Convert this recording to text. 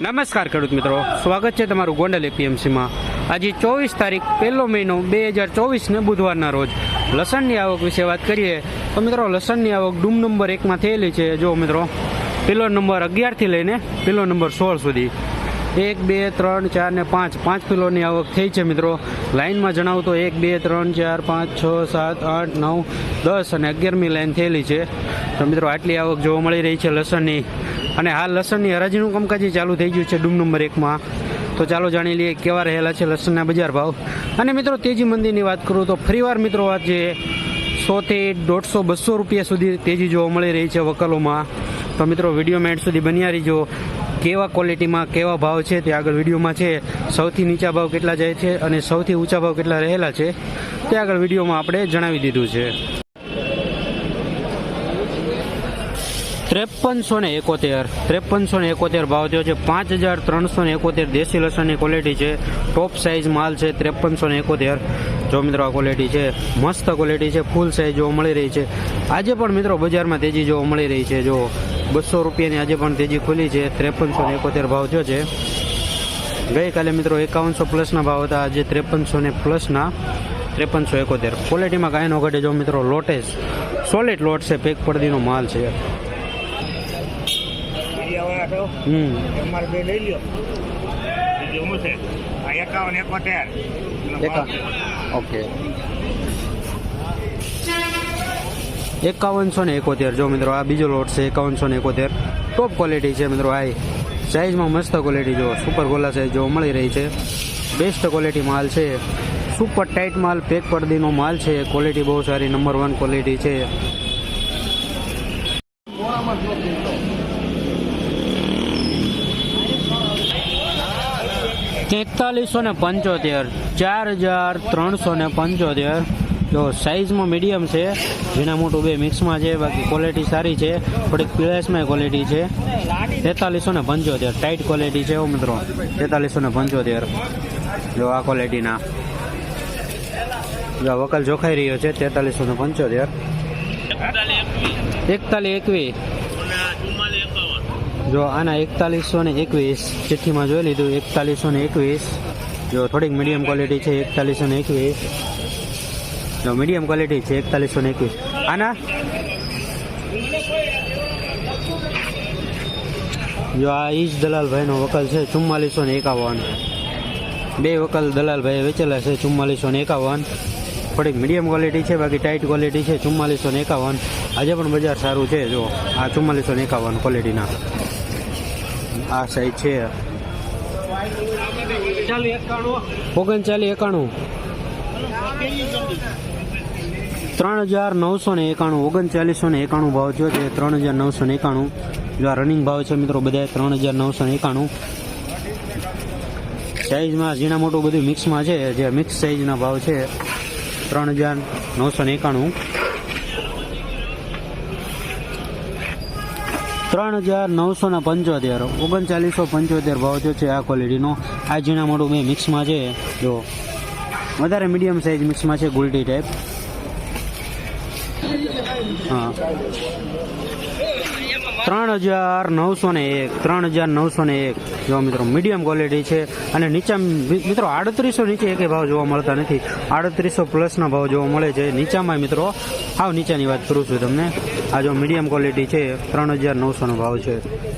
નમસ્કાર ખેડૂત મિત્રો. સ્વાગત છે તમારું ગોંડલ એપીએમસીમાં. આજે ચોવીસ તારીખ પહેલો મહિનો બે હજાર ચોવીસને બુધવારના રોજ. લસણની આવક વિશે વાત કરીએ તો મિત્રો લસણની આવક ડૂમ નંબર એકમાં થયેલી છે. જો મિત્રો. પેલો નંબર અગિયારથી લઈને પેલો નંબર સોળ સુધી. એક, બે, ત્રણ, ચાર ને પાંચ. પાંચ કિલોની આવક થઈ છે મિત્રો. લાઇનમાં જણાવું તો એક, બે, ત્રણ, ચાર, પાંચ, છ, સાત, આઠ, નવ, દસ અને અગિયારમી લાઇન થયેલી છે. તો મિત્રો આટલી આવક જોવા મળી રહી છે લસણની. અને હાલ લસણની હરાજીનું કામકાજ ચાલુ થઈ ગયું છે ડૂમ નંબર એકમાં. તો ચાલો જાણી લઈએ કેવા રહેલા છે લસણના બજાર ભાવ. અને મિત્રો તેજી મંદીની વાત કરું તો ફરીવાર મિત્રો આજે સોથી દોઢસો બસો રૂપિયા સુધી તેજી જોવા મળી રહી છે વકલોમાં. તો મિત્રો વીડિયો એન્ડ સુધી બન્યા રહીજો. કેવા ક્વોલિટીમાં કેવા ભાવ છે તે આગળ વિડીયોમાં છે. સૌથી નીચા ભાવ કેટલા જાય છે અને સૌથી ઊંચા ભાવ કેટલા રહેલા છે તે આગળ વિડીયોમાં આપણે જણાવી દીધું છે. ત્રેપનસો ને એકોતેર, ત્રેપનસો ને એકોતેર ભાવ થયો છે. પાંચ હજાર ત્રણસો ને એકોતેર દેશી લસણની ક્વોલિટી છે. ટોપ સાઇઝ માલ છે ત્રેપનસો ને એકોતેર. જો મિત્રો આ ક્વોલિટી છે, મસ્ત ક્વોલિટી છે ફૂલ સાઇઝ જોવા મળી રહી છે. આજે પણ મિત્રો બજારમાં તેજી જોવા મળી રહી છે. જો બસો રૂપિયાની આજે પણ તેજી ખુલી છે. ત્રેપનસો ને એકોતેર ભાવ થયો છે. ગઈકાલે મિત્રો એકાવનસો પ્લસના ભાવ હતા. આજે ત્રેપનસો ને પ્લસના ત્રેપનસો એકોતેર. ક્વોલિટીમાં કાંઈ ન ઘટે. જો મિત્રો લોટેસ સોલિડ લોટ છે, પેક પડદીનો માલ છે. હમ. અમારે બે લઈ લ્યો. બીજું છે? આ એકાવન એકોતેર. ઓકે. એકાવનસો ને એકોતેર. જો મિત્રો આ બીજો લોટ છે એકાવનસો ને એકોતેર. ટોપ ક્વોલિટી છે મિત્રો હાઈ સાઇઝમાં મસ્ત ક્વોલિટી જો સુપર ગોલા સાઇઝ જો મળી રહી છે. બેસ્ટ ક્વોલિટી માલ છે. સુપર ટાઈટ માલ પેક પડદીનો માલ છે. ક્વોલિટી બહુ સારી નંબર વન ક્વોલિટી છે. તેતાલીસો ને પંચોતેર, ચાર હજાર ત્રણસો ને પંચોતેર. જો સાઇઝમાં મીડિયમ છે ઝીણા મોટું બે મિક્સમાં છે, બાકી ક્વોલિટી સારી છે થોડીક પીળાશમાં ક્વોલિટી છે. તેતાલીસો ને પંચોતેર ટાઈટ ક્વોલિટી છે ઓ મિત્રો. તેતાલીસો ને પંચોતેર. જો આ ક્વોલિટીના જો વકલ જોખાઈ રહ્યો છે, તેતાલીસો ને પંચોતેર. એકતાલીસ એકવીસ જો આના એકતાલીસો ને એકવીસ ચિઠ્ઠીમાં જોઈ લીધું, એકતાલીસો ને એકવીસ. જો થોડીક મીડિયમ ક્વોલિટી છે, એકતાલીસો ને એકવીસ. જો મીડિયમ ક્વોલિટી છે, એકતાલીસો ને એકવીસ. આના? જો આ ઈજ દલાલભાઈનો વકલ છે, ચુમ્માલીસો ને એકાવન. બે વકલ દલાલભાઈએ વેચેલા છે, ચુમ્માલીસો ને એકાવન. થોડીક મીડિયમ ક્વોલિટી છે, બાકી ટાઈટ ક્વોલિટી છે, ચુમ્માલીસો ને એકાવન. આજે પણ બજાર સારું છે, જો. આ ચુમ્માલીસો ને એકાવન ક્વોલિટીના આ સાઈઝ છે. ઓગણચાલીસ એકાણું. ત્રણ હજાર નવસો ને એકાણું, ઓગણચાલીસો ને એકાણું ભાવ થયો છે. ત્રણ હજાર નવસો ને એકાણું. જો આ રનિંગ ભાવ છે મિત્રો બધા ત્રણ હજાર નવસો ને એકાણું સાઈઝમાં ઝીણા મોટું બધું મિક્સમાં છે. જે મિક્સ સાઈઝના ભાવ છે. ત્રણ હજાર નવસો ને એકાણું. ત્રણ હજાર નવસો ને પંચોતેર. ઓગણચાલીસો પંચોતેર ભાવ થયો છે આ ક્વોલિટીનો આ ઝીણા મોટું બે મિક્સમાં છે. જો, વધારે મીડિયમ સાઇઝ મિક્સમાં છે, ગુલટી ટાઈપ હા. ત્રણ હજાર નવસો ને એક, ત્રણ હજાર નવસો ને એક. જો મિત્રો, મીડિયમ ક્વોલિટી છે અને નીચા મિત્રો, આડત્રીસો નીચે એક ભાવ જોવા મળતા નથી. આડત્રીસો પ્લસના ભાવ જોવા મળે છે. નીચામાં મિત્રો, આવ નીચાની વાત કરું છું તમને. આ જો મીડિયમ ક્વોલિટી છે, ત્રણ હજાર નવસોનો ભાવ છે.